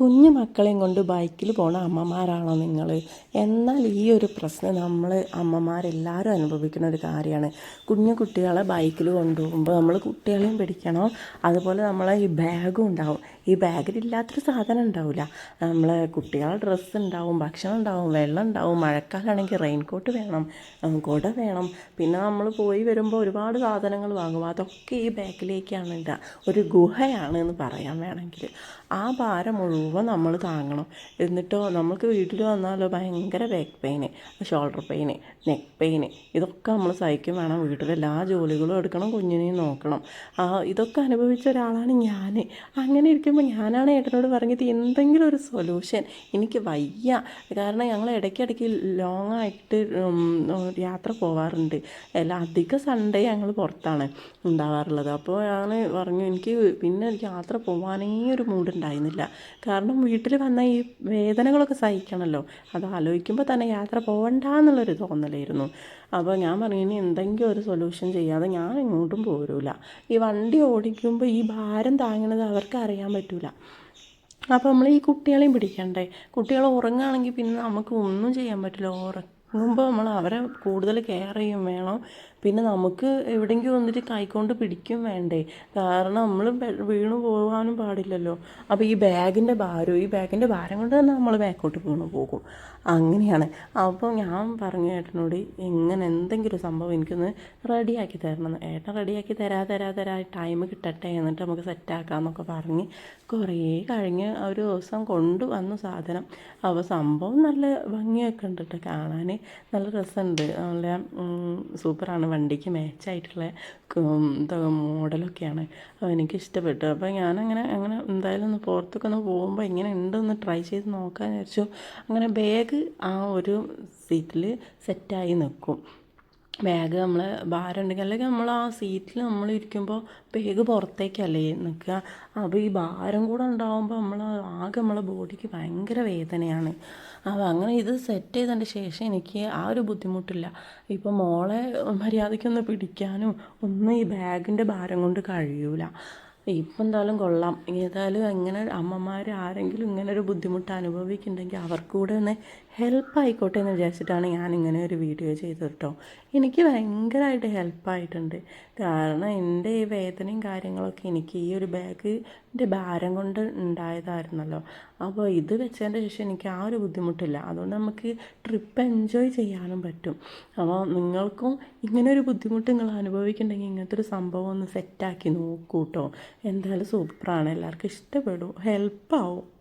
കുഞ്ഞു മക്കളെയും കൊണ്ട് ബൈക്കിൽ പോണ അമ്മമാരാണോ നിങ്ങൾ എന്നാൽ ഈ ഒരു പ്രശ്നം നമ്മൾ അമ്മമാരെല്ലാവരും അനുഭവിക്കുന്ന ഒരു കാര്യമാണ്. കുഞ്ഞു കുട്ടികളെ ബൈക്കിൽ കൊണ്ടുപോകുമ്പോൾ നമ്മൾ കുട്ടികളെയും പിടിക്കണം. അതുപോലെ നമ്മളെ ഈ ബാഗും ഉണ്ടാവും. ഈ ബാഗിലില്ലാത്തൊരു സാധനം ഉണ്ടാവില്ല നമ്മളെ കുട്ടികളുടെ ഡ്രസ്സ് ഉണ്ടാവും ഭക്ഷണം ഉണ്ടാവും വെള്ളം ഉണ്ടാവും. മഴക്കാലമാണെങ്കിൽ റെയിൻകോട്ട് വേണം കുട വേണം. പിന്നെ നമ്മൾ പോയി വരുമ്പോൾ ഒരുപാട് സാധനങ്ങൾ വാങ്ങും. അതൊക്കെ ഈ ബാഗിലേക്കാണ് ഇടുക. ഒരു ഗുഹയാണ് എന്ന് പറയാൻ വേണമെങ്കിൽ. ആ ഭാരം മുഴുവൻ നമ്മൾ താങ്ങണം. എന്നിട്ടോ നമുക്ക് വീട്ടിൽ വന്നാലോ ഭയങ്കര back pain shoulder pain neck pain ഇതൊക്കെ നമ്മൾ സഹിക്കും വേണം. വീട്ടിലെ എല്ലാ ജോലികളും എടുക്കണം കുഞ്ഞിനെയും നോക്കണം. ഇതൊക്കെ അനുഭവിച്ച ഒരാളാണ് ഞാൻ അങ്ങനെ ഇരിക്കുമ്പോൾ ഞാനാണ് ഏട്ടനോട് പറഞ്ഞത് എന്തെങ്കിലും ഒരു സൊല്യൂഷൻ എനിക്ക് വയ്യ. കാരണം ഞങ്ങൾ ഇടയ്ക്കിടയ്ക്ക് ലോങ് ആയിട്ട് യാത്ര പോവാറുണ്ട്. എല്ലാ അധിക സൺഡേ ഞങ്ങൾ പുറത്താണ് ഉണ്ടാവാറുള്ളത്. അപ്പോൾ ഞാൻ പറഞ്ഞു എനിക്ക് പിന്നെ യാത്ര പോകാനേ ഒരു മൂഡ് ഉണ്ടായിരുന്നില്ല. കാരണം വീട്ടിൽ വന്ന ഈ വേദനകളൊക്കെ സഹിക്കണമല്ലോ അത് ആലോചിക്കുമ്പോൾ തന്നെ യാത്ര പോകണ്ട എന്നുള്ളൊരു തോന്നലായിരുന്നു. അപ്പോൾ ഞാൻ പറഞ്ഞു ഇനി എന്തെങ്കിലും ഒരു സൊല്യൂഷൻ ചെയ്യാതെ ഞാൻ എങ്ങോട്ടും പോരൂല. ഈ വണ്ടി ഓടിക്കുമ്പോൾ ഈ ഭാരം താങ്ങണത് അവർക്ക് അറിയാൻ പറ്റൂല. അപ്പോൾ നമ്മൾ ഈ കുട്ടികളെയും പിടിക്കണ്ടേ? കുട്ടികൾ ഉറങ്ങുകയാണെങ്കിൽ പിന്നെ നമുക്ക് ഒന്നും ചെയ്യാൻ പറ്റില്ല. ഉറങ്ങുമ്പോൾ നമ്മൾ അവരെ കൂടുതൽ കെയർ ചെയ്യും വേണം. പിന്നെ നമുക്ക് എവിടെയെങ്കിലും വന്നിട്ട് കൈക്കൊണ്ട് പിടിക്കും വേണ്ടേ. കാരണം നമ്മൾ വീണു പോകാനും പാടില്ലല്ലോ. അപ്പോൾ ഈ ബാഗിന്റെ ഭാരം ഈ ബാഗിന്റെ ഭാരം കൊണ്ട് തന്നെ നമ്മൾ ബാക്കോട്ട് വീണു പോകും. അങ്ങനെയാണ്. അപ്പോൾ ഞാൻ പറഞ്ഞു ഏട്ടനോട് എങ്ങനെ എന്തെങ്കിലും സംഭവം എനിക്കൊന്ന് റെഡിയാക്കി തരണം. ഏട്ടൻ റെഡിയാക്കി തരാ തരാ തരാ ടൈം കിട്ടട്ടെ എന്നിട്ട് നമുക്ക് സെറ്റാക്കാമെന്നൊക്കെ പറഞ്ഞ് കുറേ കഴിഞ്ഞ് ഒരു ദിവസം കൊണ്ടുവന്ന സാധനം. അപ്പോൾ സംഭവം നല്ല ഭംഗിയൊക്കെ ഉണ്ട് കേട്ടോ കാണാൻ നല്ല രസമുണ്ട് നല്ല സൂപ്പറാണ്. വണ്ടിക്ക് മാച്ചായിട്ടുള്ള മോഡലൊക്കെയാണ്. അപ്പോൾ എനിക്ക് ഇഷ്ടപ്പെട്ടു അപ്പോൾ ഞാനങ്ങനെ അങ്ങനെ എന്തായാലും ഒന്ന് പുറത്തൊക്കെ ഒന്ന് പോകുമ്പോൾ ഇങ്ങനെ ഉണ്ടെന്ന് ട്രൈ ചെയ്ത് നോക്കാൻ വിചാരിച്ചു. അങ്ങനെ ബാഗ് ആ ഒരു സീറ്റിൽ സെറ്റായി നിൽക്കും ബാഗ് നമ്മൾ ഭാരം ഉണ്ടെങ്കിൽ അല്ലെങ്കിൽ നമ്മൾ ആ സീറ്റിൽ നമ്മൾ ഇരിക്കുമ്പോൾ ബാഗ് പുറത്തേക്കല്ലേ നിൽക്കുക. അപ്പോൾ ഈ ഭാരം കൂടെ ഉണ്ടാകുമ്പോൾ നമ്മൾ ആകെ നമ്മളെ ബോഡിക്ക് ഭയങ്കര വേദനയാണ്. അപ്പോൾ അങ്ങനെ ഇത് സെറ്റ് ചെയ്തതിന്റെ ശേഷം എനിക്ക് ആ ഒരു ബുദ്ധിമുട്ടില്ല. ഇപ്പോൾ മോളെ മര്യാദയ്ക്കൊന്ന് പിടിക്കാനും ഒന്നും ഈ ബാഗിന്റെ ഭാരം കൊണ്ട് കഴിയൂല. ഇപ്പം എന്തായാലും കൊള്ളാം. ഏതായാലും എങ്ങനെ അമ്മമാർ ആരെങ്കിലും ഇങ്ങനെ ഒരു ബുദ്ധിമുട്ട് അനുഭവിക്കുന്നുണ്ടെങ്കിൽ അവർക്ക് കൂടെ ഒന്ന് ഹെൽപ്പ് ആയിക്കോട്ടെ എന്ന് വിചാരിച്ചിട്ടാണ് ഞാൻ ഇങ്ങനെ ഒരു വീഡിയോ ചെയ്തത് കേട്ടോ എനിക്ക് ഭയങ്കരമായിട്ട് ഹെൽപ്പായിട്ടുണ്ട് കാരണം എന്റെ ഈ വേദനയും കാര്യങ്ങളൊക്കെ എനിക്ക് ഈ ഒരു ബാഗിന്റെ ഭാരം കൊണ്ട് ഉണ്ടായതായിരുന്നല്ലോ. അപ്പോൾ ഇത് വെച്ചതിന്റെ ശേഷം എനിക്ക് ആ ഒരു ബുദ്ധിമുട്ടില്ല. അതുകൊണ്ട് നമുക്ക് ട്രിപ്പ് എൻജോയ് ചെയ്യാനും പറ്റും. അപ്പോൾ നിങ്ങൾക്കും ഇങ്ങനെ ഒരു ബുദ്ധിമുട്ട് നിങ്ങൾ അനുഭവിക്കുന്നുണ്ടെങ്കിൽ ഇങ്ങനത്തെ ഒരു സംഭവം ഒന്ന് സെറ്റാക്കി നോക്കൂ കേട്ടോ എന്തായാലും സൂപ്പറാണ്. എല്ലാവർക്കും ഇഷ്ടപ്പെടും. ഹെൽപ്പാവും.